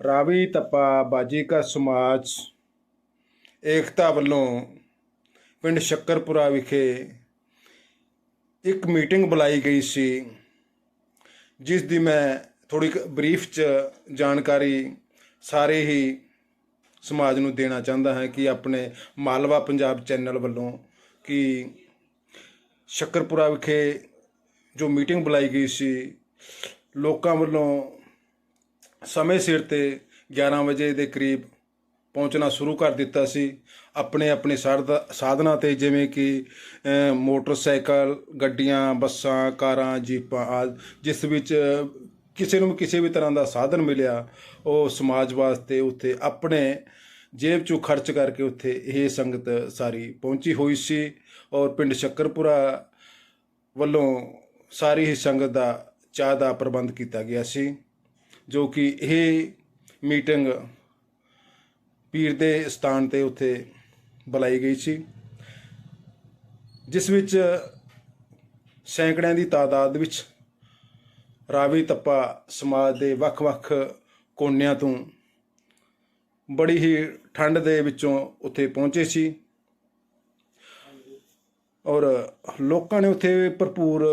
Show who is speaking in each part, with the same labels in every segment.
Speaker 1: ਰਾਵੀ ਤਪਾ ਬਾਜੀਕਾ ਸਮਾਜ ਏਕਤਾ ਵੱਲੋਂ ਪਿੰਡ ਸ਼ੱਕਰਪੁਰਾ ਵਿਖੇ ਇੱਕ ਮੀਟਿੰਗ ਬੁਲਾਈ ਗਈ ਸੀ, ਜਿਸ ਦੀ ਮੈਂ ਥੋੜੀ ਬਰੀਫ ਚ ਜਾਣਕਾਰੀ ਸਾਰੇ ਹੀ ਸਮਾਜ ਨੂੰ ਦੇਣਾ ਚਾਹੁੰਦਾ ਹਾਂ ਕਿ ਆਪਣੇ ਮਾਲਵਾ ਪੰਜਾਬ ਚੈਨਲ ਵੱਲੋਂ ਕਿ ਸ਼ੱਕਰਪੁਰਾ ਵਿਖੇ ਜੋ ਮੀਟਿੰਗ ਬੁਲਾਈ ਗਈ ਸੀ, ਲੋਕਾਂ ਵੱਲੋਂ ਸਮੇਂ ਸਿਰ ਤੇ 11 ਵਜੇ ਦੇ ਕਰੀਬ ਪਹੁੰਚਣਾ ਸ਼ੁਰੂ ਕਰ ਦਿੱਤਾ ਸੀ। ਆਪਣੇ ਆਪਣੇ ਸਾਧ- ਸਾਧਨਾਂ ਤੇ ਜਿਵੇਂ ਕਿ ਮੋਟਰਸਾਈਕਲ, ਗੱਡੀਆਂ, ਬੱਸਾਂ, ਕਾਰਾਂ, ਜੀਪਾਂ ਆਦਿ, ਜਿਸ ਵਿੱਚ ਕਿਸੇ ਨੂੰ ਵੀ ਕਿਸੇ ਵੀ ਤਰ੍ਹਾਂ ਦਾ ਸਾਧਨ ਮਿਲਿਆ, ਉਹ ਸਮਾਜ ਵਾਸਤੇ ਉੱਥੇ ਆਪਣੇ ਜੇਬ ਚੋਂ ਖਰਚ ਕਰਕੇ ਉੱਥੇ ਇਹ ਸੰਗਤ ਸਾਰੀ ਪਹੁੰਚੀ ਹੋਈ ਸੀ ਔਰ ਪਿੰਡ ਸ਼ੱਕਰਪੁਰਾ ਵੱਲੋਂ ਸਾਰੀ ਹੀ ਸੰਗਤ ਦਾ ਚਾਹ ਦਾ ਪ੍ਰਬੰਧ ਕੀਤਾ ਗਿਆ ਸੀ। ਜੋ ਕਿ ਇਹ ਮੀਟਿੰਗ ਪੀਰ ਦੇ ਸਥਾਨ ਤੇ ਉੱਥੇ ਬੁਲਾਈ ਗਈ ਸੀ, ਜਿਸ ਵਿੱਚ ਸੈਂਕੜਿਆਂ ਦੀ ਤਾਦਾਦ ਵਿੱਚ ਰਾਵੀ ਤੱਪਾ ਸਮਾਜ ਦੇ ਵੱਖ-ਵੱਖ ਕੋਨਿਆਂ ਤੋਂ ਬੜੀ ਹੀ ਠੰਡ ਦੇ ਵਿੱਚੋਂ ਉੱਥੇ ਪਹੁੰਚੇ ਸੀ ਔਰ ਲੋਕਾਂ ਨੇ ਉੱਥੇ ਭਰਪੂਰ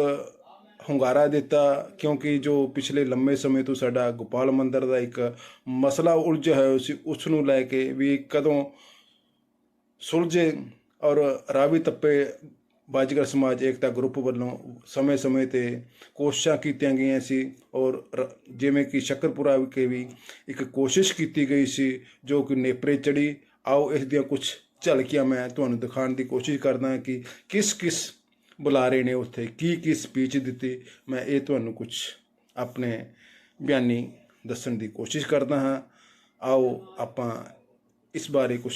Speaker 1: ਹੁੰਗਾਰਾ ਦਿੱਤਾ, ਕਿਉਂਕਿ ਜੋ ਪਿਛਲੇ ਲੰਮੇ ਸਮੇਂ ਤੋਂ ਸਾਡਾ ਗੋਪਾਲ ਮੰਦਰ ਦਾ ਇੱਕ ਮਸਲਾ ਉਲਝਿਆ ਹੋਇਆ ਸੀ ਉਸ ਨੂੰ ਲੈ ਕੇ ਵੀ ਕਦੋਂ ਸੁਲਝੇ ਔਰ ਰਾਵੀ ਤੱਪੇ ਬਾਜਗਰ ਸਮਾਜ ਏਕਤਾ ਗਰੁੱਪ ਵੱਲੋਂ ਸਮੇਂ-ਸਮੇਂ ਤੇ ਕੋਸ਼ਿਸ਼ਾਂ ਕੀਤੀਆਂ ਗਈਆਂ ਸੀ ਔਰ ਰ- ਜਿਵੇਂ ਕਿ ਸ਼ੱਕਰਪੁਰਾ ਵਿਖੇ ਵੀ ਇੱਕ ਕੋਸ਼ਿਸ਼ ਕੀਤੀ ਗਈ ਸੀ, ਜੋ ਕਿ ਨੇਪਰੇ ਚੜੀ। ਆਓ, ਇਸ ਦੀਆਂ ਕੁਝ ਝਲਕੀਆਂ ਮੈਂ ਤੁਹਾਨੂੰ ਦਿਖਾਉਣ ਦੀ ਕੋਸ਼ਿਸ਼ ਕਰਦਾ ਕਿ ਕਿਸ ਕਿਸ ਬੁਲਾਰੇ ਨੇ ਉੱਥੇ, ਕੀ ਕੀ ਸਪੀਚ ਦਿੱਤੀ, ਮੈਂ ਇਹ ਤੁਹਾਨੂੰ ਕੁਝ ਆਪਣੇ ਬਿਆਨੀ ਦੱਸਣ ਦੀ ਕੋਸ਼ਿਸ਼ ਕਰਦਾ ਹਾਂ। ਆਓ ਆਪਾਂ ਇਸ ਬਾਰੇ ਕੁਝ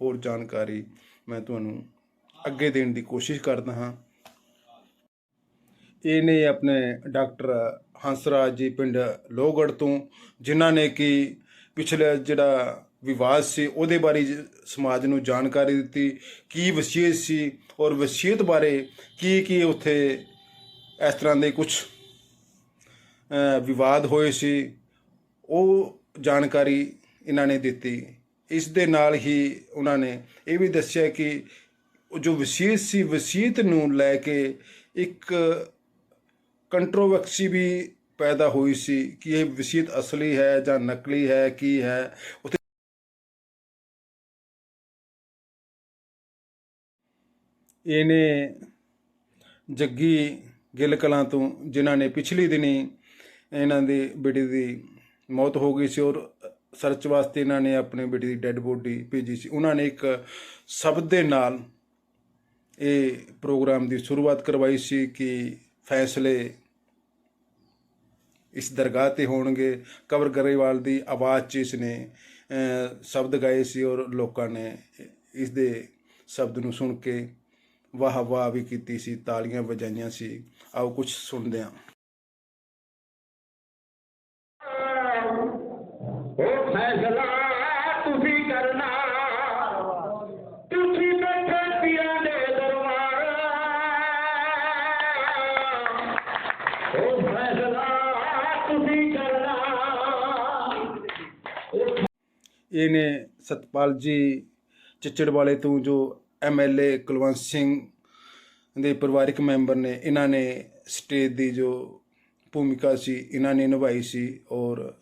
Speaker 1: ਹੋਰ ਜਾਣਕਾਰੀ ਮੈਂ ਤੁਹਾਨੂੰ ਅੱਗੇ ਦੇਣ ਦੀ ਕੋਸ਼ਿਸ਼ ਕਰਦਾ ਹਾਂ। ਇਹ ਨੇ ਆਪਣੇ ਡਾਕਟਰ ਹੰਸਰਾਜ ਜੀ ਪਿੰਡ ਲੋਹਗੜ੍ਹ ਤੋਂ, ਜਿਨ੍ਹਾਂ ਨੇ ਕਿ ਪਿਛਲਾ ਜਿਹੜਾ ਵਿਵਾਦ ਸੀ, ਉਹਦੇ ਬਾਰੇ ਸਮਾਜ ਨੂੰ ਜਾਣਕਾਰੀ ਦਿੱਤੀ, ਕੀ ਵਸੀਅਤ ਸੀ ਔਰ ਵਸੀਅਤ ਬਾਰੇ ਕੀ ਕੀ ਉੱਥੇ ਇਸ ਤਰ੍ਹਾਂ ਦੇ ਕੁਝ ਵਿਵਾਦ ਹੋਏ ਸੀ, ਉਹ ਜਾਣਕਾਰੀ ਇਹਨਾਂ ਨੇ ਦਿੱਤੀ। ਇਸ ਦੇ ਨਾਲ ਹੀ ਉਹਨਾਂ ਨੇ ਇਹ ਵੀ ਦੱਸਿਆ ਕਿ ਜੋ ਵਸੀਅਤ ਸੀ, ਵਸੀਅਤ ਨੂੰ ਲੈ ਕੇ ਇੱਕ ਕੰਟਰੋਵਰਸੀ ਵੀ ਪੈਦਾ ਹੋਈ ਸੀ ਕਿ ਇਹ ਵਸੀਅਤ ਅਸਲੀ ਹੈ ਜਾਂ ਨਕਲੀ ਹੈ, ਕੀ ਹੈ, ਉੱਥੇ ਇਹਨੇ ਜੱਗੀ ਗਿੱਲ ਕਲਾਂ ਤੋਂ, ਜਿਨ੍ਹਾਂ ਨੇ ਪਿਛਲੀ ਦਿਨੀ ਇਹਨਾਂ ਦੀ ਬੇਟੀ ਦੀ ਮੌਤ ਹੋ ਗਈ ਸੀ ਔਰ ਸਰਚ ਵਾਸਤੇ ਇਹਨਾਂ ਨੇ ਆਪਣੇ ਬੇਟੀ ਦੀ ਡੈੱਡ ਬੋਡੀ ਭੇਜੀ ਸੀ। ਉਹਨਾਂ ਨੇ ਇੱਕ ਸ਼ਬਦ ਦੇ ਨਾਲ ਇਹ ਪ੍ਰੋਗਰਾਮ ਦੀ ਸ਼ੁਰੂਆਤ ਕਰਵਾਈ ਸੀ ਕਿ ਫੈਸਲੇ ਇਸ ਦਰਗਾਹ ਤੇ ਹੋਣਗੇ। ਕਬਰ ਗਰੇਵਾਲ ਦੀ ਆਵਾਜ਼ 'ਚ ਇਸ ਨੇ ਸ਼ਬਦ ਗਾਏ ਸੀ ਔਰ ਲੋਕਾਂ ਨੇ ਇਸ ਦੇ ਸ਼ਬਦ ਨੂੰ ਸੁਣ ਕੇ ਵਾਹ ਵਾਹ ਵੀ ਕੀਤੀ ਸੀ ਤਾਲੀਆਂ ਵਜਾਈਆਂ ਸੀ। ਆਓ ਕੁਝ ਸੁਣਦੇ ਹਾਂ।
Speaker 2: ਉਹ ਫੈਸਲਾ ਤੁਸੀਂ ਕਰਨਾ। ਤੁਸੀਂ ਬੈਠੇ ਪੀਰਾਂ ਦੇ ਦਰਬਾਰ। ਉਹ ਫੈਸਲਾ ਤੁਸੀਂ ਕਰਨਾ।
Speaker 1: ਇਹ ਨੇ ਸਤਪਾਲ ਜੀ ਚਿੱਚੜ ਵਾਲੇ ਤੋਂ ਜੋ ਐਮਐਲਏ ਕੁਲਵੰਤ ਸਿੰਘ ਦੇ ਪਰਿਵਾਰਕ ਮੈਂਬਰ ਨੇ, ਇਹਨਾਂ ਨੇ ਸਟੇਜ ਦੀ ਜੋ ਭੂਮਿਕਾ ਸੀ, ਇਹਨਾਂ ਨੇ ਨਿਭਾਈ ਸੀ ਔਰ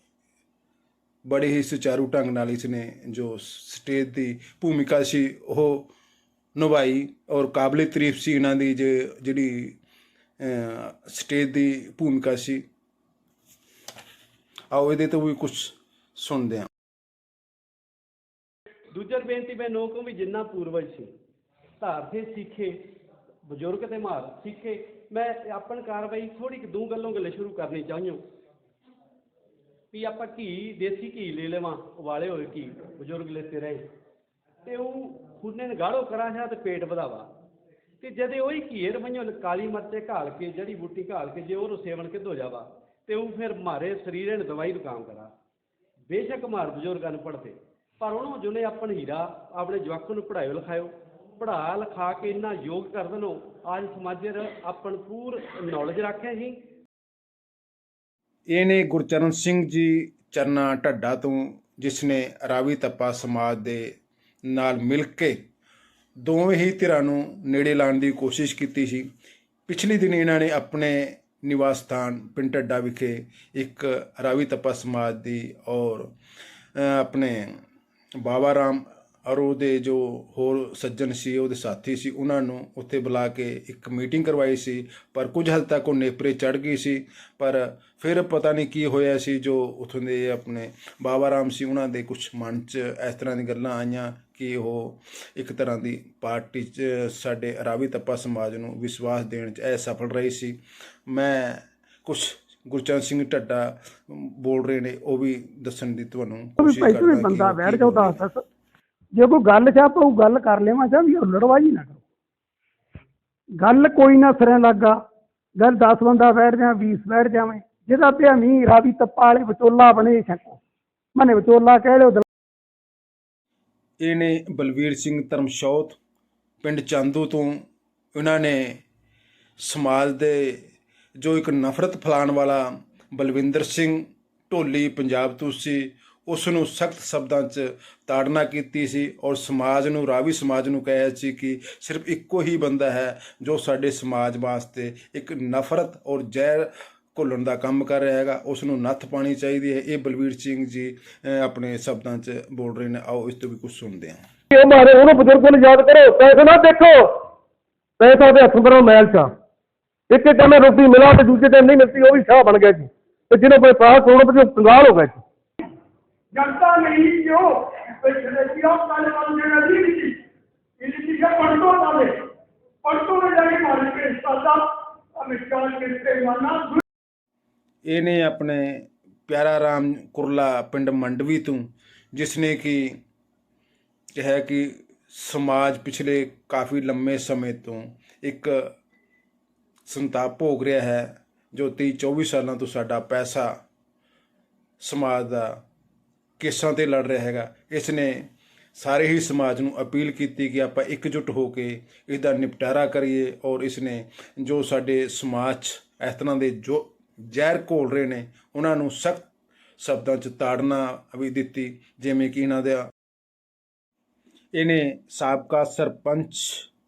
Speaker 1: ਬੜੇ ਹੀ ਸੁਚਾਰੂ ਢੰਗ ਨਾਲ ਇਸ ਨੇ ਜੋ ਸਟੇਜ ਦੀ ਭੂਮਿਕਾ ਸੀ, ਉਹ ਨਿਭਾਈ ਔਰ ਕਾਬਲੇ ਤਾਰੀਫ ਸੀ ਇਹਨਾਂ ਦੀ ਜੇ- ਜਿਹੜੀ ਸਟੇਜ ਦੀ ਭੂਮਿਕਾ ਸੀ। ਆਓ ਇਹਦੇ ਤੋਂ ਵੀ ਕੁਝ ਸੁਣਦੇ ਹਾਂ।
Speaker 3: ਦੂਜਾ ਬੇਨਤੀ ਮੈਂ ਨੋਕੂ ਵੀ ਜਿੰਨਾ ਪੂਰਵਜ ਸੀ। ਧਾਰਥੇ ਸਿੱਖੇ, ਬਜ਼ੁਰਗ ਤੇ ਮਾਰ, ਸਿੱਖੇ। ਮੈਂ ਆਪਣ ਕਾਰਵਾਈ ਥੋੜੀ ਕਿ ਦੋ ਗੱਲੋਂ ਗੱਲੇ ਸ਼ੁਰੂ ਕਰਨੀ ਚਾਹੀਓ ਵੀ ਆਪਾਂ ਘੀ, ਦੇਸੀ ਘੀ ਲੈ ਲਵਾਂ, ਉਬਾਲੇ ਹੋਏ ਘੀ, ਬਜ਼ੁਰਗ ਲੈਤੇ ਰਹੇ। ਤੇ ਉਹ ਖੁੰਨੇ ਨੇ ਗਾੜੋ ਕਰਾ ਹੈ ਤੇ ਪੇਟ ਵਧਾਵਾ। ਤੇ ਜਦੇ ਉਹੀ ਘੀਰ ਰਮਈਓ ਕਾਲੀ ਮਰਚੇ ਘਾਲ ਕੇ, ਜੜੀ ਬੂਟੀ ਘਾਲ ਕੇ, ਜੇ ਉਹ ਸੇਵਨ ਕਿਦੋ ਜਾਵਾ, ਤੇ ਉਹ ਫਿਰ ਮਾਰੇ ਸਰੀਰੇ ਨੇ ਦਵਾਈ ਨੂੰ ਕੰਮ ਕਰਾ। ਬੇਸ਼ੱਕ ਮਾਰ ਬਜ਼ੁਰਗਾਂ ਨੂੰ ਪੜ੍ਹਦੇ। ਪਰ ਉਹਨੂੰ ਜੁਨੇ ਆਪਣ ਹੀਰਾ, ਆਪਣੇ ਜਵਾਕ ਨੂੰ ਪੜ੍ਹਾਇਓ ਲਿਖਾਇਓ ਪੜ੍ਹਾ ਲਿਖਾ ਕੇ ਇੰਨਾ ਯੋਗ ਕਰ ਦੇਣੋ, ਅੱਜ ਸਮਾਜਰ ਆਪਣ ਪੂਰ ਨੌਲੇਜ ਰੱਖਿਆ ਸੀ।
Speaker 1: ਇਹ ਨੇ ਗੁਰਚਰਨ ਸਿੰਘ ਜੀ ਚਰਨਾ ਢੱਡਾ ਤੋਂ, ਜਿਸ ਨੇ ਰਾਵੀ ਤੱਪਾ ਸਮਾਜ ਦੇ ਨਾਲ ਮਿਲ ਕੇ ਦੋਵੇਂ ਹੀ ਧਿਰਾਂ ਨੂੰ ਨੇੜੇ ਲਾਉਣ ਦੀ ਕੋਸ਼ਿਸ਼ ਕੀਤੀ ਸੀ। ਪਿਛਲੇ ਦਿਨ ਇਹਨਾਂ ਨੇ ਆਪਣੇ ਨਿਵਾਸ ਸਥਾਨ ਪਿੰਡ ਢੱਡਾ ਵਿਖੇ ਇੱਕ ਰਾਵੀ ਤੱਪਾ ਸਮਾਜ ਦੀ ਔਰ ਆਪਣੇ ਬਾਬਾ ਰਾਮ ਔਰ ਉਹਦੇ ਜੋ ਹੋਰ ਸੱਜਣ ਸੀ ਉਹਦੇ ਸਾਥੀ ਸੀ ਉਹਨਾਂ ਨੂੰ ਉੱਥੇ ਬੁਲਾ ਕੇ ਇੱਕ ਮੀਟਿੰਗ ਕਰਵਾਈ ਸੀ। ਪਰ ਕੁਝ ਹੱਦ ਤੱਕ ਉਹ ਨੇਪਰੇ ਚੜ ਗਈ ਸੀ। ਪਰ ਫਿਰ ਪਤਾ ਨਹੀਂ ਕੀ ਹੋਇਆ ਸੀ ਜੋ ਉੱਥੋਂ ਦੇ ਆਪਣੇ ਬਾਬਾ ਰਾਮ ਸੀ ਉਹਨਾਂ ਦੇ ਕੁਝ ਮਨ 'ਚ ਇਸ ਤਰ੍ਹਾਂ ਦੀ ਗੱਲਾਂ ਆਈਆਂ ਕਿ ਉਹ ਇੱਕ ਤਰ੍ਹਾਂ ਦੀ ਪਾਰਟੀ 'ਚ ਸਾਡੇ ਰਾਵੀ ਤੱਪਾ ਸਮਾਜ ਨੂੰ ਵਿਸ਼ਵਾਸ ਦੇਣ 'ਚ ਇਹ ਸਫਲ ਰਹੀ ਸੀ। ਮੈਂ ਕੁਝ ਗੁਰਚਰਨ ਸਿੰਘ ਢੱਡਾ ਬੋਲ ਰਹੇ ਨੇ ਉਹ ਵੀ ਦੱਸਣ ਦੀ ਤੁਹਾਨੂੰ ਕੋਸ਼ਿਸ਼ ਕਰਦਾ ਕਿ
Speaker 4: ਬੰਦਾ ਬੈਠ ਦੱਸ। ਜੇ ਕੋਈ ਗੱਲ ਚਾਹ ਪਊ ਗੱਲ ਕਰ ਲੈਵਾਂ ਚਾਹ ਵੀ ਲੜਵਾਈ ਨਾ ਕਰੋ। ਗੱਲ ਕੋਈ ਨਾ ਸਿਰੇ ਲੱਗਾ। ਗੱਲ 10 ਬੰਦਾ ਬੈਠ ਜਾ 20 ਬੈਠ ਜਾਵੇਂ। ਜਿਹਦਾ ਤੇ ਅਮੀ ਰਾਵੀ ਤੱਪਾ ਵਾਲੇ ਵਿਚੋਲਾ ਬਣੇ ਛਕੋ। ਮਨੇ ਵਿਚੋਲਾ ਕਹਿ ਲਿਓ
Speaker 1: ਇਹ ਬਲਵੀਰ ਸਿੰਘ ਧਰਮਸ਼ੌਤ ਪਿੰਡ ਚਾਂਦੂ ਤੋਂ ਉਹਨਾਂ ਨੇ ਸਮਾਜ ਦੇ ਜੋ ਇੱਕ ਨਫ਼ਰਤ ਫੈਲਾਉਣ ਵਾਲਾ ਬਲਵਿੰਦਰ ਸਿੰਘ ਢੋਲੀ, ਪੰਜਾਬ ਤੋਂ ਸੀ ਉਸ ਨੂੰ ਸਖਤ ਸ਼ਬਦਾਂ 'ਚ ਤਾੜਨਾ ਕੀਤੀ ਸੀ ਔਰ ਸਮਾਜ ਨੂੰ, ਰਾਵੀ ਸਮਾਜ ਨੂੰ ਕਿਹਾ ਸੀ ਕਿ ਸਿਰਫ ਇੱਕੋ ਹੀ ਬੰਦਾ ਹੈ ਜੋ ਸਾਡੇ ਸਮਾਜ ਵਾਸਤੇ ਇੱਕ ਨਫ਼ਰਤ ਔਰ ਜ਼ਹਿਰ ਘੁੱਲਣ ਦਾ ਕੰਮ ਕਰ ਰਿਹਾ ਹੈਗਾ। ਉਸ ਨੂੰ ਨੱਥ ਪਾਣੀ ਚਾਹੀਦੀ ਹੈ। ਇਹ ਬਲਵੀਰ ਸਿੰਘ ਜੀ ਆਪਣੇ ਸ਼ਬਦਾਂ 'ਚ ਬੋਲ ਰਹੇ ਨੇ। ਆਓ ਇਸ ਤੋਂ ਵੀ ਕੁਝ ਸੁਣਦੇ ਹਾਂ।
Speaker 4: ਉਹ ਮਾਰੇ ਉਹਨੂੰ ਬਜ਼ੁਰਗ ਨੂੰ ਯਾਦ ਕਰੋ, ਪੈਸੇ ਨਾ ਦੇਖੋ। ਪੈਸਾ ਦੇ ਹੱਥ ਪਰੋਂ ਮੈਲ ਚਾ। ਇੱਕ ਇੱਕ ਮੈਂ ਰੋਟੀ ਮਿਲਾ ਤੇ ਦੂਜੇ ਟਾਈਮ ਨਹੀਂ ਮਿਲਦੀ, ਉਹ ਵੀ ਸ਼ਾਹ ਬਣ ਗਿਆ ਜੀ। ਤੇ ਜਿਹਨੇ ਕੋਈ ਪਾਸ ਹੋਣ ਤੇ ਕੰਗਾਲ ਹੋ ਗਿਆ ਜੀ।
Speaker 5: जनता नहीं क्यों सेलेक्टिव काले वाले जगह नहीं लिखी ये लिखी है पंटो वाले पंटो में जाके मारे के सादा अमित शाह के माना
Speaker 1: ਇਹ ਨੇ ਆਪਣੇ ਪਿਆਰਾ ਰਾਮ ਕੁਰਲਾ ਪਿੰਡ ਮੰਡਵੀ ਤੋਂ ਜਿਸ ਨੇ ਕਿ ਕਿਹਾ ਕਿ ਸਮਾਜ ਪਿਛਲੇ ਕਾਫੀ ਲੰਮੇ ਸਮੇਂ ਤੋਂ ਇੱਕ ਸੰਤਾਪ ਭੋਗ ਰਿਹਾ ਹੈ ਜੋ 23 24 ਸਾਲਾਂ ਤੋਂ ਸਾਡਾ ਪੈਸਾ ਸਮਾਜ ਦਾ ਕੇਸਾਂ ਤੇ ਲੜ ਰਿਹਾ ਹੈਗਾ। ਇਸ ਨੇ ਸਾਰੇ ਹੀ ਸਮਾਜ ਨੂੰ ਅਪੀਲ ਕੀਤੀ ਕਿ ਆਪਾਂ ਇਕਜੁੱਟ ਹੋ ਕੇ ਇਸ ਦਾ ਨਿਪਟਾਰਾ ਕਰੀਏ ਔਰ ਇਸ ਨੇ ਜੋ ਸਾਡੇ ਸਮਾਜ 'ਚ ਇਸ ਤਰ੍ਹਾਂ ਦੇ ਜੋ ਜ਼ਹਿਰ ਘੋਲ ਰਹੇ ਨੇ, ਉਹਨਾਂ ਨੂੰ ਸਖਤ ਸ਼ਬਦਾਂ 'ਚ ਤਾੜਨਾ ਵੀ ਦਿੱਤੀ, ਜਿਵੇਂ ਕਿ ਇਹਨਾਂ ਦਾ ਇਹਨੇ ਸਾਬਕਾ ਸਰਪੰਚ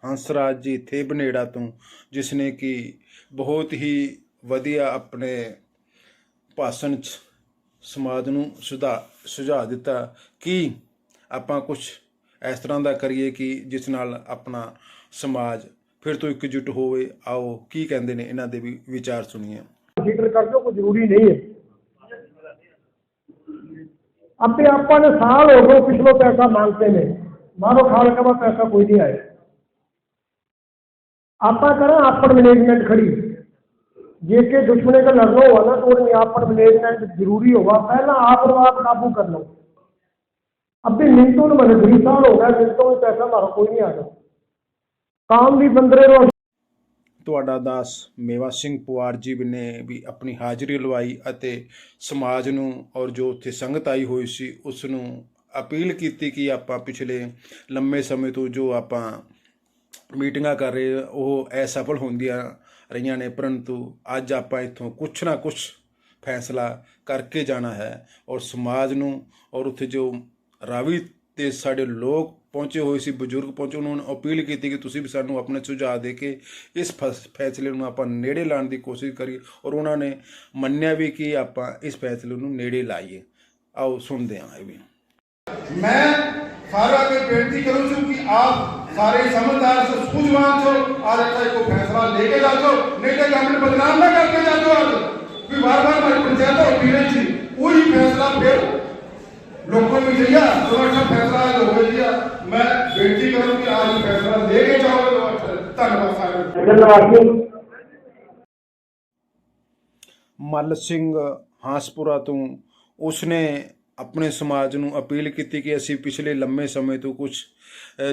Speaker 1: ਹੰਸਰਾਜ ਜੀ ਥੇ ਬਨੇੜਾ ਤੋਂ ਜਿਸ ਨੇ ਕਿ ਬਹੁਤ ਹੀ ਵਧੀਆ ਆਪਣੇ ਭਾਸ਼ਣ 'ਚ ਸਮਾਜ ਨੂੰ ਸੁਧਾ ਸੁਝਾਅ ਦਿੱਤਾ ਕਿ ਆਪਾਂ ਕੁਝ ਇਸ ਤਰ੍ਹਾਂ ਦਾ ਕਰੀਏ ਕਿ ਜਿਸ ਨਾਲ ਆਪਣਾ ਸਮਾਜ ਫਿਰ ਤੋਂ ਇਕਜੁੱਟ ਹੋਵੇ ਆਓ ਕੀ ਕਹਿੰਦੇ ਨੇ ਇਹਨਾਂ ਦੇ ਵੀ ਵਿਚਾਰ ਸੁਣੀਏ
Speaker 4: ਫਿਕਰ कर दो कोई जरूरी नहीं है अब भी आपा ने साल हो गए पिछलो पैसा मांगते ने मारो खाल का बाद पैसा कोई नहीं आए आपा करें आपन मैनेजमेंट खड़ी जे के दुश्मने का लड़ना हुआ ना तो उन्हें आपन मैनेजमेंट जरूरी होगा पहला आप और आप काबू कर लो अब भी मिनटों में मैंने बीस साल हो गया मिनटों में पैसा मारो कोई नहीं आ रहा काम भी बंदरे रो
Speaker 1: ਤੁਹਾਡਾ ਦਾਸ ਮੇਵਾ ਸਿੰਘ ਪਵਾਰ ਜੀ ਨੇ ਵੀ ਆਪਣੀ ਹਾਜ਼ਰੀ ਲਵਾਈ ਅਤੇ ਸਮਾਜ ਨੂੰ ਔਰ ਜੋ ਉੱਥੇ ਸੰਗਤ ਆਈ ਹੋਈ ਸੀ ਉਸ ਨੂੰ ਅਪੀਲ ਕੀਤੀ ਕਿ ਆਪਾਂ ਪਿਛਲੇ ਲੰਮੇ ਸਮੇਂ ਤੋਂ ਜੋ ਆਪਾਂ ਮੀਟਿੰਗਾਂ ਕਰ ਰਹੇ ਉਹ ਅਸਫਲ ਹੁੰਦੀਆਂ ਰਹੀਆਂ ਨੇ, ਪਰੰਤੂ ਅੱਜ ਆਪਾਂ ਇੱਥੋਂ ਕੁਛ ਨਾ ਕੁਛ ਫੈਸਲਾ ਕਰਕੇ ਜਾਣਾ ਹੈ ਔਰ ਸਮਾਜ ਨੂੰ ਔਰ ਉੱਥੇ ਜੋ ਰਾਵੀ ਤੇ ਸਾਡੇ ਲੋਕ ਪਹੁੰਚੇ ਹੋਏ ਸੀ, ਬਜ਼ੁਰਗ ਪਹੁੰਚੇ, ਉਹਨਾਂ ਨੇ ਅਪੀਲ ਕੀਤੀ ਕਿ ਤੁਸੀਂ ਵੀ ਸਾਨੂੰ ਆਪਣੇ ਸੁਝਾਅ ਦੇ ਕੇ ਇਸ ਫੈਸਲੇ ਨੂੰ ਆਪਾਂ ਨੇੜੇ ਲਾਣ ਦੀ ਕੋਸ਼ਿਸ਼ ਕਰੀ ਔਰ ਉਹਨਾਂ ਨੇ ਮੰਨਿਆ ਵੀ ਕਿ ਆਪਾਂ ਇਸ ਫੈਸਲੇ ਨੂੰ ਨੇੜੇ ਲਾਈਏ। ਆਓ ਸੁਣਦੇ ਹਾਂ ਇਹ ਵੀ।
Speaker 6: ਮੈਂ ਸਾਰਾ ਕੇ ਬੇਨਤੀ ਕਰੂੰ ਕਿ ਆਪ सारे समझदार से सूझवान छो आज अच्छा को फैसला लेके जाओ नहीं तो हमने बदनाम ना करके जाओ आज कि बार बार हमारी पंचायत होती रही थी वही फैसला फिर लोगों में जइया तो अच्छा फैसला आज हो गया मैं बेनती करूं कि आज फैसला लेके जाओ धन्यवाद सारे
Speaker 4: धन्यवाद
Speaker 1: ਮੱਲ ਸਿੰਘ ਹਾਂਸਪੁਰਾ ਤੋਂ ਉਸਨੇ ਆਪਣੇ ਸਮਾਜ ਨੂੰ ਅਪੀਲ ਕੀਤੀ ਕਿ ਅਸੀਂ ਪਿਛਲੇ ਲੰਮੇ ਸਮੇਂ ਤੋਂ ਕੁਝ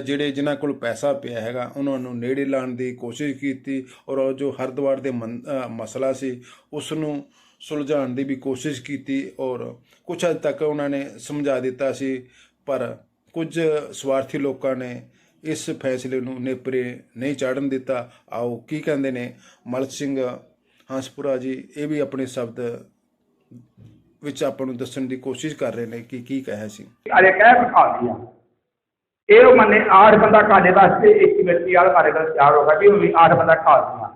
Speaker 1: ਜਿਹੜੇ ਜਿਨ੍ਹਾਂ ਕੋਲ ਪੈਸਾ ਪਿਆ ਹੈਗਾ, ਉਹਨਾਂ ਨੂੰ ਨੇੜੇ ਲਾਉਣ ਦੀ ਕੋਸ਼ਿਸ਼ ਕੀਤੀ ਔਰ ਉਹ ਜੋ ਹਰਦੁਆਰ ਦੇ ਮਨ- ਮਸਲਾ ਸੀ ਉਸ ਨੂੰ ਸੁਲਝਾਉਣ ਦੀ ਵੀ ਕੋਸ਼ਿਸ਼ ਕੀਤੀ ਔਰ ਕੁਝ ਹੱਦ ਤੱਕ ਉਹਨਾਂ ਨੇ ਸਮਝਾ ਦਿੱਤਾ ਸੀ, ਪਰ ਕੁਝ ਸਵਾਰਥੀ ਲੋਕਾਂ ਨੇ ਇਸ ਫੈਸਲੇ ਨੂੰ ਨੇਪਰੇ ਨਹੀਂ ਚਾੜਨ ਦਿੱਤਾ। ਆਓ, ਕੀ ਕਹਿੰਦੇ ਨੇ? ਮਲ ਸਿੰਘ ਹੰਸਪੁਰਾ ਜੀ, ਇਹ ਵੀ ਆਪਣੇ ਸ਼ਬਦ ਵਿੱਚ ਆਪਾਂ ਨੂੰ ਦੱਸਣ ਦੀ ਕੋਸ਼ਿਸ਼ ਕਰ ਰਹੇ ਨੇ ਕਿ ਕੀ ਕਹਿਆ ਸੀ।
Speaker 5: ਅਰੇ ਕਹਿ ਬਿਠਾ ਦਿਆ ਇਹ ਮੰਨੇ ਆਠ ਬੰਦਾ ਖਾਣੇ ਵਾਸਤੇ ਇੱਕ ਮਿਰਚੀ ਵਾਲਾ ਮਾਰੇ ਕੋਲ ਤਿਆਰ ਹੋਗਾ ਵੀ ਵੀ ਆਠ ਬੰਦਾ ਖਾ ਲਿਆ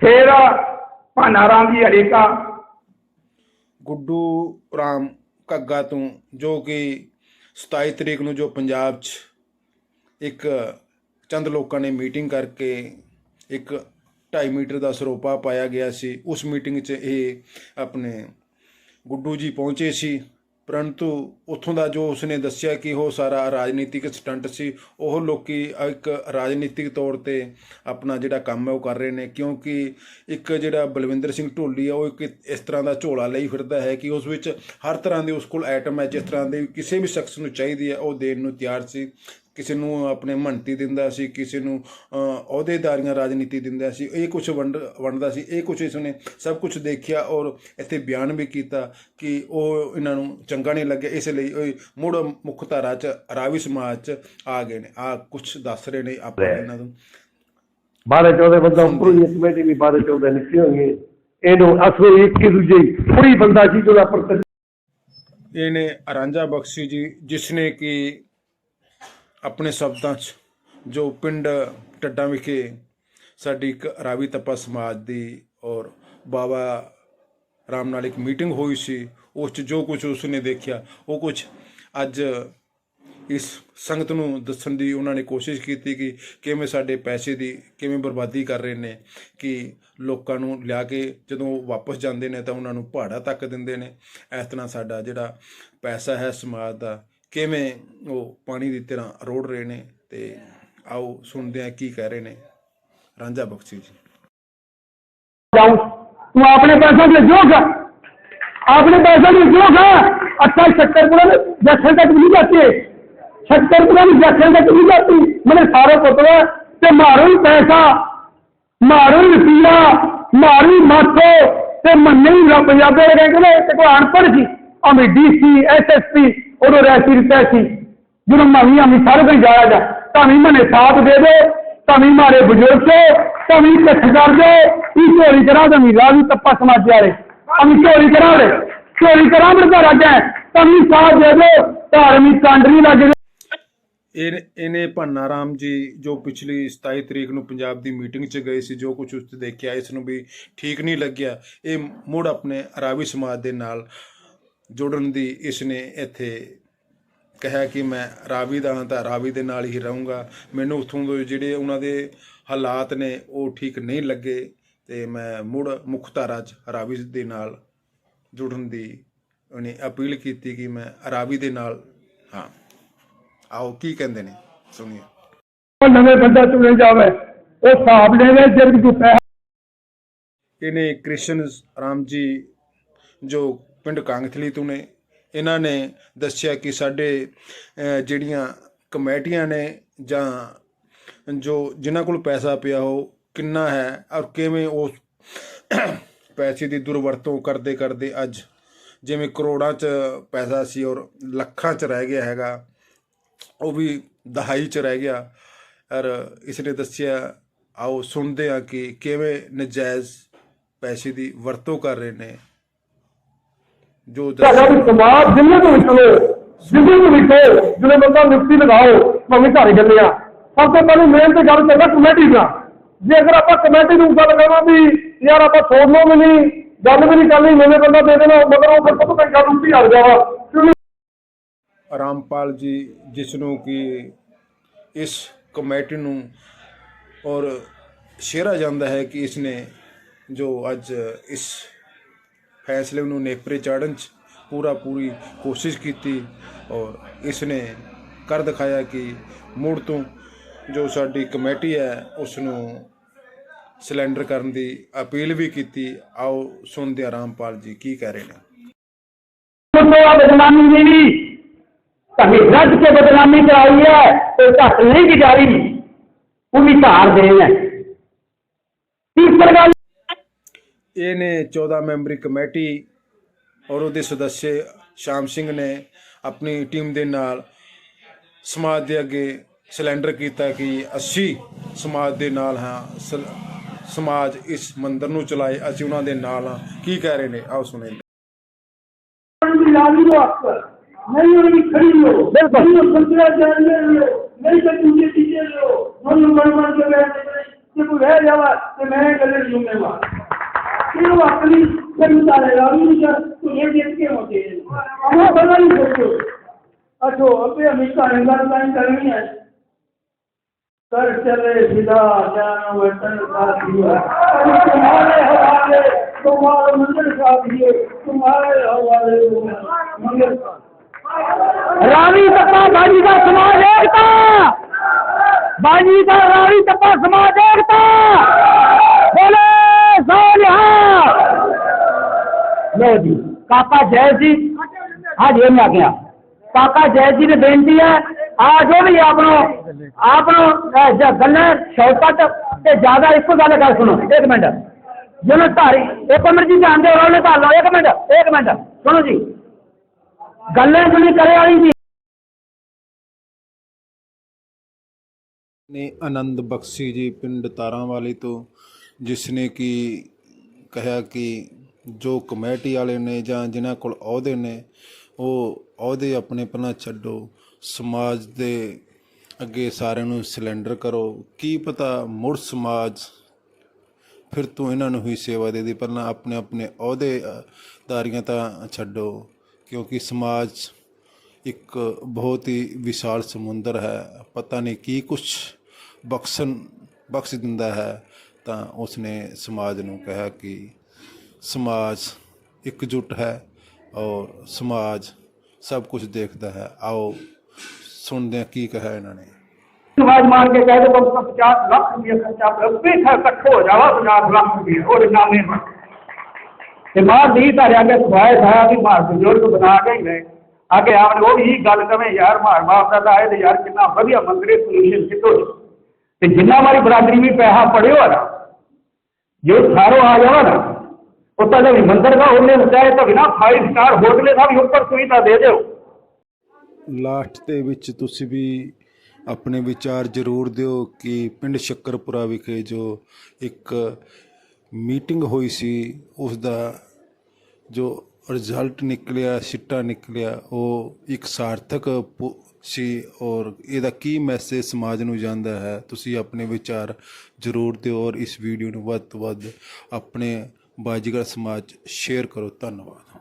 Speaker 5: ਫੇਰ ਭਾਨਾ ਰਾਮ ਜੀ
Speaker 1: ਗੁੱਡੂ ਰਾਮ ਕੱਗਾ ਤੋਂ ਜੋ ਕਿ 27 ਤਰੀਕ ਨੂੰ ਜੋ ਪੰਜਾਬ 'ਚ ਇੱਕ ਚੰਦ ਲੋਕਾਂ ਨੇ ਮੀਟਿੰਗ ਕਰਕੇ ਇੱਕ 2.5 ਮੀਟਰ ਦਾ ਸਰੋਪਾ ਪਾਇਆ ਗਿਆ ਸੀ ਉਸ ਮੀਟਿੰਗ 'ਚ ਇਹ ਆਪਣੇ ਗੁੱਡੂ ਜੀ ਪਹੁੰਚੇ ਸੀ। ਪਰੰਤੂ ਉੱਥੋਂ ਦਾ ਜੋ ਉਸਨੇ ਦੱਸਿਆ ਕਿ ਉਹ ਸਾਰਾ ਰਾਜਨੀਤਿਕ ਸਟੰਟ ਸੀ, ਉਹ ਲੋਕੀ ਇੱਕ ਰਾਜਨੀਤਿਕ ਤੌਰ ਤੇ ਆਪਣਾ ਜਿਹੜਾ ਕੰਮ ਹੈ ਉਹ ਕਰ ਰਹੇ ਨੇ। ਕਿਉਂਕਿ ਇੱਕ ਜਿਹੜਾ ਬਲਵਿੰਦਰ ਸਿੰਘ ਢੋਲੀ ਆ, ਉਹ ਇੱਕ ਇਸ ਤਰ੍ਹਾਂ ਦਾ ਝੋਲਾ ਲਈ ਫਿਰਦਾ ਹੈ ਕਿ ਉਸ ਵਿੱਚ ਹਰ ਤਰ੍ਹਾਂ ਦੇ ਉਸ ਕੋਲ ਆਈਟਮ ਹੈ, ਜਿਸ ਤਰ੍ਹਾਂ ਦੇ ਕਿਸੇ ਵੀ ਸ਼ਖਸ ਨੂੰ ਚਾਹੀਦੀ ਹੈ, ਉਹ ਦੇਣ ਨੂੰ ਤਿਆਰ ਸੀ। ਕਿਸੇ ਨੂੰ ਆਪਣੇ ਮੰਨਤੀ ਦਿੰਦਾ ਸੀ ਕਿਸੇ ਨੂੰ ਅਹੁਦੇਦਾਰੀਆਂ ਰਾਜਨੀਤੀ ਦਿੰਦਾ ਸੀ ਇਹ ਕੁਝ ਵੰਡ ਵੰਡਦਾ ਸੀ ਇਹ ਕੁਝ ਇਸਨੇ ਸਭ ਕੁਝ ਦੇਖਿਆ ਔਰ ਇੱਥੇ ਬਿਆਨ ਵੀ ਕੀਤਾ ਕਿ ਉਹ ਇਹਨਾਂ ਨੂੰ ਚੰਗਾ ਨਹੀਂ ਲੱਗਿਆ ਇਸ ਲਈ ਉਹ ਮੁੜ ਮੁੱਖ ਧਾਰਾ ਚ ਰਾਵੀ ਸਮਾਜ ਚ ਆ ਗਏ ਨੇ। ਆ ਕੁਝ ਦੱਸ ਰਹੇ ਨੇ ਆਪਾਂ ਇਹਨਾਂ ਨੂੰ।
Speaker 4: ਬਾਰਾਂ ਚੌਦਾਂ ਬੰਦਾ ਉੱਪਰੋਂ ਕਮੇਟੀ ਵੀ ਬਾਰਾਂ ਚੌਦਾਂ ਨਿਕਲੇ ਹੋਣਗੇ ਇਹਨੂੰ ਅਸਲ ਇੱਕ ਹੀ ਦੂਜੇ ਪੂਰੀ ਬੰਦਾ ਸੀ ਜਿਹੜਾ ਪ੍ਰਤੱਖ
Speaker 1: ਇਹਨੇ ਰਾਂਝਾ ਬਖਸ਼ੀ ਜੀ ਜਿਸਨੇ ਕਿ ਆਪਣੇ ਸ਼ਬਦਾਂ 'ਚ, ਜੋ ਪਿੰਡ ਟੱਡਾ ਵਿਖੇ ਸਾਡੀ ਇੱਕ ਰਾਵੀ ਤਪਾ ਸਮਾਜ ਦੀ ਔਰ ਬਾਬਾ ਰਾਮ ਨਾਲ ਇੱਕ ਮੀਟਿੰਗ ਹੋਈ ਸੀ, ਉਸ 'ਚ ਜੋ ਕੁਝ ਉਸਨੇ ਦੇਖਿਆ, ਉਹ ਕੁਝ ਅੱਜ ਇਸ ਸੰਗਤ ਨੂੰ ਦੱਸਣ ਦੀ ਉਹਨਾਂ ਨੇ ਕੋਸ਼ਿਸ਼ ਕੀਤੀ ਕਿ ਕਿਵੇਂ ਸਾਡੇ ਪੈਸੇ ਦੀ, ਕਿਵੇਂ ਬਰਬਾਦੀ ਕਰ ਰਹੇ ਨੇ, ਕਿ ਲੋਕਾਂ ਨੂੰ ਲਿਆ ਕੇ ਜਦੋਂ ਵਾਪਸ ਜਾਂਦੇ ਨੇ ਤਾਂ ਉਹਨਾਂ ਨੂੰ ਭਾੜਾ ਤੱਕ ਦਿੰਦੇ ਨੇ। ਇਸ ਤਰ੍ਹਾਂ ਸਾਡਾ ਜਿਹੜਾ ਪੈਸਾ ਹੈ ਸਮਾਜ ਦਾ ਕਿਵੇਂ ਉਹ ਪਾਣੀ ਦੀ ਤਰ੍ਹਾਂ ਰੋੜ ਰਹੇ ਨੇ ਤੇ ਆਓ ਸੁਣਦੇ ਹਾਂ ਕੀ ਕਹਿ ਰਹੇ ਨੇ ਰਾਂਝਾ ਬਖਸ਼ੀ ਜੀ
Speaker 4: जाऊं तू अपने पैसों के जो खा अपने पैसों के जो खा अच्छा शक्करपुरा में जैसे तक नहीं जाती है शक्करपुरा में जैसे तक नहीं जाती मैंने सारे पुतला ते मारो ही पैसा मारो ही रुपया मारो ही माथो ते मन्ने ही रब जाते रहेंगे ना ते कोई अनपढ़ सी हमें डीसी एसएसपी ਉਦੋਂ ਰੈਸੀ ਰਿਪੈਸੀ ਜਦੋਂ ਮਾਹੀ ਆਮੀ ਸਾਰੇ ਕਹੀਂ ਜਾਇਆ ਜਾ ਧਾਮੀ ਮਨੇ ਸਾਥ ਦੇ ਦੇ ਧਾਮੀ ਮਾਰੇ ਬਜ਼ੁਰਗ ਤੇ ਧਾਮੀ ਕੱਠ ਕਰ ਦੇ ਇਹ ਚੋਰੀ ਕਰਾ ਧਾਮੀ ਰਾਹ ਵੀ ਤੱਪਾ ਸਮਾਜ ਵਾਲੇ। ਅਮੀ ਚੋਰੀ ਕਰਾ ਦੇ ਚੋਰੀ ਕਰਾ ਮਰਦਾ ਰਾਜਾ ਧਾਮੀ ਸਾਥ ਦੇ ਦੇ, ਧਾਰਮਿਕ ਕਾਂਡਰੀ ਲੱਗੇ
Speaker 1: ਇਹਨੇ ਭੰਨਾ ਰਾਮ ਜੀ, ਜੋ ਪਿਛਲੀ 27 ਤਰੀਕ ਨੂੰ ਪੰਜਾਬ ਦੀ ਮੀਟਿੰਗ 'ਚ ਗਏ ਸੀ, ਜੋ ਕੁਝ ਉਸ ਤੇ ਦੇਖਿਆ, ਇਸ ਨੂੰ ਵੀ ਠੀਕ ਨਹੀਂ ਲੱਗਿਆ। ਇਹ ਮੁੜ ਆਪਣੇ ਅਰਾਬੀ ਸਮਾਜ ਦੇ ਨਾਲ ਜੁੜਨ ਦੀ ਇਸਨੇ ਇੱਥੇ ਕਿਹਾ ਕਿ ਮੈਂ ਰਾਵੀ ਦਾ ਹਾਂ ਤਾਂ ਰਾਵੀ ਦੇ ਨਾਲ ਹੀ ਰਹੂੰਗਾ। ਮੈਨੂੰ ਉੱਥੋਂ ਦੇ ਜਿਹੜੇ ਉਹਨਾਂ ਦੇ ਹਾਲਾਤ ਨੇ ਉਹ ਠੀਕ ਨਹੀਂ ਲੱਗੇ ਤੇ ਮੈਂ ਮੁੜ ਮੁੱਖ ਧਾਰਾ 'ਚ ਰਾਵੀ ਦੇ ਨਾਲ ਜੁੜਨ ਦੀ ਉਹਨੇ ਅਪੀਲ ਕੀਤੀ ਕਿ ਮੈਂ ਰਾਵੀ ਦੇ ਨਾਲ ਹਾਂ। ਆਓ ਕੀ ਕਹਿੰਦੇ ਨੇ? ਸੁਣੀਏ।
Speaker 4: ਉਹ ਨਵੇਂ ਬੰਦਾ ਚੁਣੇ ਜਾਵੇ। ਉਹ ਹਿਸਾਬ ਲੈਵੇ ਜਦ ਤੂੰ ਪੈਸਾ
Speaker 1: ਇਹਨੇ ਕ੍ਰਿਸ਼ਨ ਰਾਮ ਜੀ ਜੋ ਪਿੰਡ ਕਾਂਗਥਲੀ ਤੋਂ ਨੇ। ਇਹਨਾਂ ਨੇ ਦੱਸਿਆ ਕਿ ਸਾਡੇ ਜਿਹੜੀਆਂ ਕਮੇਟੀਆਂ ਨੇ ਜਾਂ ਜੋ ਜਿਨ੍ਹਾਂ ਕੋਲ ਪੈਸਾ ਪਿਆ ਉਹ ਕਿੰਨਾ ਹੈ ਔਰ ਕਿਵੇਂ ਉਸ ਪੈਸੇ ਦੀ ਦੁਰਵਰਤੋਂ ਕਰਦੇ ਕਰਦੇ ਅੱਜ ਜਿਵੇਂ ਕਰੋੜਾਂ 'ਚ ਪੈਸਾ ਸੀ ਔਰ ਲੱਖਾਂ 'ਚ ਰਹਿ ਗਿਆ ਹੈਗਾ, ਉਹ ਵੀ ਦਹਾਈ 'ਚ ਰਹਿ ਗਿਆ। ਔਰ ਇਸ ਨੇ ਦੱਸਿਆ, ਆਓ ਸੁਣਦੇ ਹਾਂ ਕਿ ਕਿਵੇਂ ਨਜਾਇਜ਼ ਪੈਸੇ ਦੀ ਵਰਤੋਂ ਕਰ ਰਹੇ ਨੇ। ਜੋ
Speaker 4: ਸਾਡਾ ਵੀ ਸਮਾਜ ਜਿੰਨੇ ਤੋਂ ਨਿਕਲੋ ਜਿੰਨੇ ਤੋਂ ਨਿਕਲੋ ਜਦੋਂ ਬੰਦਾ ਨਿਕਤੀ ਲਗਾਓ ਭਾਵੇਂ ਘਰ ਚੱਲੇ ਆ ਸਭ ਤੋਂ ਪਹਿਲਾਂ ਮੇਨ ਤੇ ਗੱਲ ਕਰਦਾ ਕਮੇਟੀ ਦਾ। ਜੇ ਅਗਰ ਆਪਾਂ ਕਮੇਟੀ ਨੂੰ ਗੱਲ ਕਰਾਂ ਵੀ ਯਾਰ ਆਪਾਂ ਛੋੜ ਲਓ ਵੀ ਨਹੀਂ ਗੱਲ ਵੀ ਨਹੀਂ ਕਰਨੀ ਨਵੇਂ ਬੰਦਾ ਦੇ ਦੇਣਾ ਮਗਰ ਉਹ ਫਿਰ ਪਤਾ ਨਹੀਂ ਗੱਲ ਉੱਤੀ ਹਟ ਜਾਵਾ
Speaker 1: ਰਾਮਪਾਲ ਜੀ ਜਿਸ ਨੂੰ ਕਿ ਇਸ ਕਮੇਟੀ ਨੂੰ ਔਰ ਸ਼ੇਰਾ ਜਾਂਦਾ ਹੈ ਕਿ ਇਸ ਨੇ ਜੋ ਅੱਜ ਇਸ ਫੈਸਲੇ ਨੂੰ ਨੇਪਰੇ ਚਾੜਨ 'ਚ ਪੂਰਾ ਪੂਰੀ ਕੋਸ਼ਿਸ਼ ਕੀਤੀ ਔਰ ਇਸ ਨੇ ਕਰ ਦਿਖਾਇਆ ਕਿ ਮੁੜ ਤੋਂ ਜੋ ਸਾਡੀ ਕਮੇਟੀ ਹੈ ਉਸ ਨੂੰ ਸਿਲੰਡਰ ਕਰਨ ਦੀ ਅਪੀਲ ਵੀ ਕੀਤੀ। ਆਓ ਸੁਣਦੇ ਆ ਰਾਮਪਾਲ ਜੀ ਕੀ ਕਹਿ ਰਹੇ ਨੇ।
Speaker 4: ਬਦਨਾਮੀ ਜਿਹੜੀ ਕਹੇ ਰੱਜ ਕੇ ਬਦਨਾਮੀ ਕਰਾਈ ਹੈ ਤੇ ਘੱਟ ਨਹੀਂ ਗੁਜ਼ਾਰੀ। ਉਹ ਵੀ ਧਾਰ ਦੇਣਾ ਤੀਸਰੀ ਗੱਲ गल
Speaker 1: ਇਹ ਨੇ 14 ਮੈਂਬਰੀ ਕਮੇਟੀ ਔਰ ਉਹਦੇ ਸਦੱਸਿਆ ਸ਼ਾਮ ਸਿੰਘ ਨੇ ਆਪਣੀ ਟੀਮ ਦੇ ਨਾਲ ਸਮਾਜ ਦੇ ਅੱਗੇ ਸਿਲੰਡਰ ਕੀਤਾ ਕਿ ਅਸੀਂ ਸਮਾਜ ਦੇ ਨਾਲ ਹਾਂ ਸਮਾਜ ਇਸ ਮੰਦਰ ਨੂੰ ਚਲਾਏ ਅਸੀਂ ਉਹਨਾਂ ਦੇ ਨਾਲ ਹਾਂ। ਕੀ ਕਹਿ ਰਹੇ ਨੇ? ਆਓ ਸੁਣੀਏ
Speaker 5: ਲਾਜ਼ਮੀ ਹੋ ਹੱਕ ਨਹੀਂ ਉਹਦੀ ਖੜੀ ਹੋ।
Speaker 7: ਬਿਲਕੁਲ।
Speaker 5: ਨਹੀਂ ਉਹ ਸੰਤਰਾ ਜਾਣਦੇ ਹੋ। ਨਹੀਂ ਤਾਂ ਦੂਜੇ ਤੀਜੇ ਹੋ ਉਹਨੂੰ ਮਨ ਮਨ ਕੇ ਬੈਠ ਜੇ ਕੋਈ ਰਹਿ ਜਾਵਾ ਤੇ फिर वो अपनी फिर उतारेगा हमेशा तो ये गेट के होते हैं। हमारा भला ही सोचो तो। अठो, अबे हमेशा अहंकार लाइन करनी है। सर चले फिदा जाना वतन का है तुम्हारे हवाले, तुम्हारे मंदिर का है तुम्हारे हवाले मंदिर
Speaker 7: रावी सपा बाजी का समाज एकता। बाजी का रावी सपा समाज एकता। लो जी काका जय जी हाँ जी मैं आ गया काका जय जी ने बेनती है आ जो भी आपनो आपनो अह, ज- गल्लां शॉर्टकट ते ज्यादा इको गल कर सुनो एक मिनट जिन्होंने धारी एक मिनट जी ध्यान दो रोने धार लो एक मिनट एक मिनट सुनो जी गल्लां जुड़ी करे वाली जी
Speaker 1: ਨੇ ਆਨੰਦ ਬਖਸ਼ੀ ਜੀ ਪਿੰਡ ਤਾਰਾਂਵਾਲੀ ਤੋਂ ਜਿਸ ਨੇ ਕਿ ਕਿਹਾ ਕਿ ਜੋ ਕਮੇਟੀ ਵਾਲੇ ਨੇ ਜਾਂ ਜਿਨ੍ਹਾਂ ਕੋਲ ਅਹੁਦੇ ਨੇ, ਉਹ ਅਹੁਦੇ ਆਪਣੇ ਪਹਿਲਾਂ ਛੱਡੋ, ਸਮਾਜ ਦੇ ਅੱਗੇ ਸਾਰਿਆਂ ਨੂੰ ਸਿਲੰਡਰ ਕਰੋ। ਕੀ ਪਤਾ ਮੁੜ ਸਮਾਜ ਫਿਰ ਤੋਂ ਇਹਨਾਂ ਨੂੰ ਹੀ ਸੇਵਾ ਦੇ ਦੇ ਪਹਿਲਾਂ ਆਪਣੇ ਆਪਣੇ ਅਹੁਦੇ ਦਾਰੀਆਂ ਤਾਂ ਛੱਡੋ, ਕਿਉਂਕਿ ਸਮਾਜ ਇੱਕ ਬਹੁਤ ਹੀ ਵਿਸ਼ਾਲ ਸਮੁੰਦਰ ਹੈ। ਪਤਾ ਨਹੀਂ ਕੀ ਕੁਛ ਬਖਸ਼ਣ, ਬਖਸ਼ ਦਿੰਦਾ ਹੈ, ਤਾਂ ਉਸਨੇ ਸਮਾਜ ਨੂੰ ਕਿਹਾ ਕਿ ਸਮਾਜ ਇਕਜੁੱਟ ਹੈ ਔਰ ਸਮਾਜ ਸਭ ਕੁਝ ਦੇਖਦਾ ਹੈ। ਆਓ ਸੁਣਦੇ ਕੀ ਕਿਹਾ ਇਹਨਾਂ ਨੇ।
Speaker 5: ਸਮਾਜ ਮਾਰ ਕੇ ਕਹਿ ਦੋ 50 ਲੱਖ ਰੁਪਏ ਖਰਚਾ ਰੱਬੇ ਖਰਚ ਹੋ ਜਾਵਾ 50 ਲੱਖ ਰੁਪਏ ਉਹ ਨਾਮੇ ਮਾ ਤੇ ਮਾਂ ਦੀ ਧਾਰਿਆ ਕੇ ਸਵਾਇ ਥਾ ਵੀ ਮਾਂ ਬਜ਼ੁਰਗ ਬਣਾ ਕੇ ਹੀ ਲੈ। ਅੱਗੇ ਆਪਨੇ ਉਹ ਵੀ ਗੱਲ ਕਵੇਂ, ਯਾਰ ਮਾਰ ਬਾਪ ਦਾ ਲਾਏ ਤੇ ਯਾਰ ਕਿੰਨਾ ਵਧੀਆ ਮੰਦਰੇ ਸੋਲੂਸ਼ਨ ਕਿਤੋ ਤੇ ਜਿੰਨਾ ਮਾਰੀ ਬਰਾਦਰੀ ਵੀ ਪੈਸਾ ਪੜਿਓ ਨਾ, ਜੋ ਸਾਰੋ ਆ ਜਾਵਾ ਨਾ ਉਹ ਤਾਂ ਵੀ ਮੰਦਰ ਦਾ ਉਹਨੇ ਚਾਹੇ ਤਾਂ ਬਿਨਾ 5 ਸਟਾਰ ਹੋਟਲੇ ਦਾ ਵੀ ਉੱਪਰ ਸੁਵਿਧਾ ਦੇ ਦਿਓ।
Speaker 1: ਲਾਸਟ ਦੇ ਵਿੱਚ ਤੁਸੀਂ ਵੀ ਆਪਣੇ ਵਿਚਾਰ ਜ਼ਰੂਰ ਦਿਓ ਕਿ ਪਿੰਡ ਸ਼ੱਕਰਪੁਰਾ ਵਿਖੇ ਜੋ ਇੱਕ ਮੀਟਿੰਗ ਹੋਈ ਸੀ, ਉਸ ਦਾ ਜੋ ਰਿਜ਼ਲਟ ਨਿਕਲਿਆ, ਸਿੱਟਾ ਨਿਕਲਿਆ, ਉਹ ਇੱਕ ਸਾਰਥਕ ਪੁ- ਸੀ ਔਰ ਇਹਦਾ ਕੀ ਮੈਸੇਜ ਸਮਾਜ ਨੂੰ ਜਾਂਦਾ ਹੈ, ਤੁਸੀਂ ਆਪਣੇ ਵਿਚਾਰ ਜ਼ਰੂਰ ਦਿਓ ਔਰ ਇਸ ਵੀਡੀਓ ਨੂੰ ਵੱਧ ਤੋਂ ਵੱਧ ਆਪਣੇ ਬਾਜੀਗਰ ਸਮਾਜ ਸ਼ੇਅਰ ਕਰੋ ਧੰਨਵਾਦ।